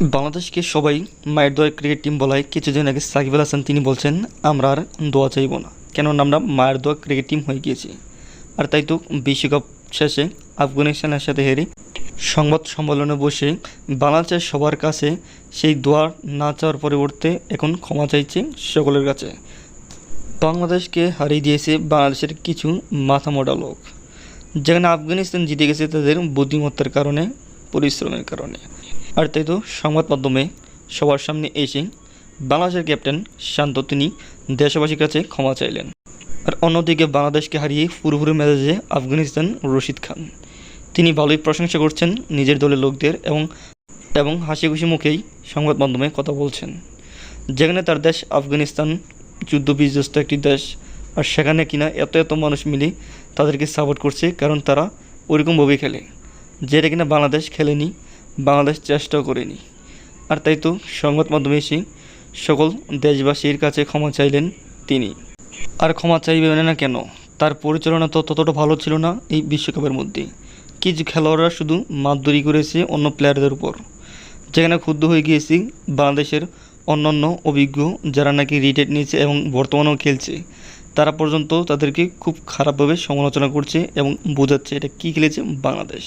বাংলাদেশকে সবাই মায়ের দোয়া ক্রিকেট টিম বলায় কিছুদিন আগে সাকিব আল হাসান তিনি বলছেন, আমরা আর দোয়া চাইব না। কেননা আমরা মায়ের দোয়া ক্রিকেট টিম হয়ে গিয়েছি। আর তাই তো বিশ্বকাপ শেষে আফগানিস্তানের সাথে হেরে সংবাদ সম্মেলনে বসে বাংলাদেশের সবার কাছে সেই দোয়া না চাওয়ার পরিবর্তে এখন ক্ষমা চাইছে সকলের কাছে। বাংলাদেশকে হারিয়ে দিয়েছে বাংলাদেশের কিছু মাথা মোটা লোক। যেখানে আফগানিস্তান জিতে গেছে তাদের বুদ্ধিমত্তার কারণে, পরিশ্রমের কারণে। আর তাই তো সংবাদ মাধ্যমে সবার সামনে এসে বাংলাদেশের ক্যাপ্টেন শান্ত, তিনি দেশবাসীর কাছে ক্ষমা চাইলেন। আর অন্যদিকে বাংলাদেশকে হারিয়ে পুরোপুরি মেজাজে আফগানিস্তান রশিদ খান। তিনি ভালোই প্রশংসা করছেন নিজের দলের লোকদের এবং এবং হাসি খুশি মুখেই সংবাদ মাধ্যমে কথা বলছেন। যেখানে তার দেশ আফগানিস্তান যুদ্ধ বিধ্বস্ত একটি দেশ, আর সেখানে কিনা এত এত মানুষ মিলে তাদেরকে সাপোর্ট করছে কারণ তারা ওইরকমভাবেই খেলে। যেটা কিনা বাংলাদেশ খেলেনি বাংলাদেশ চেষ্টাও করেনি। আর তাই তো সংবাদ মাধ্যমে এসে সকল দেশবাসীর কাছে ক্ষমা চাইলেন তিনি। আর ক্ষমা চাইবেন না কেন? তার পরিচালনা তো ততটা ভালো ছিল না এই বিশ্বকাপের মধ্যে। কিছু খেলোয়াড়রা শুধু মাতদরি করেছে অন্য প্লেয়ারদের উপর। যেখানে ক্ষুব্ধ হয়ে গিয়েছি বাংলাদেশের অন্যান্য অভিজ্ঞ যারা নাকি রিটায়ার নিয়েছে এবং বর্তমানেও খেলছে। তারা পর্যন্ত তাদেরকে খুব খারাপভাবে সমালোচনা করছে এবং বোঝাচ্ছে এটা কী খেলেছে বাংলাদেশ।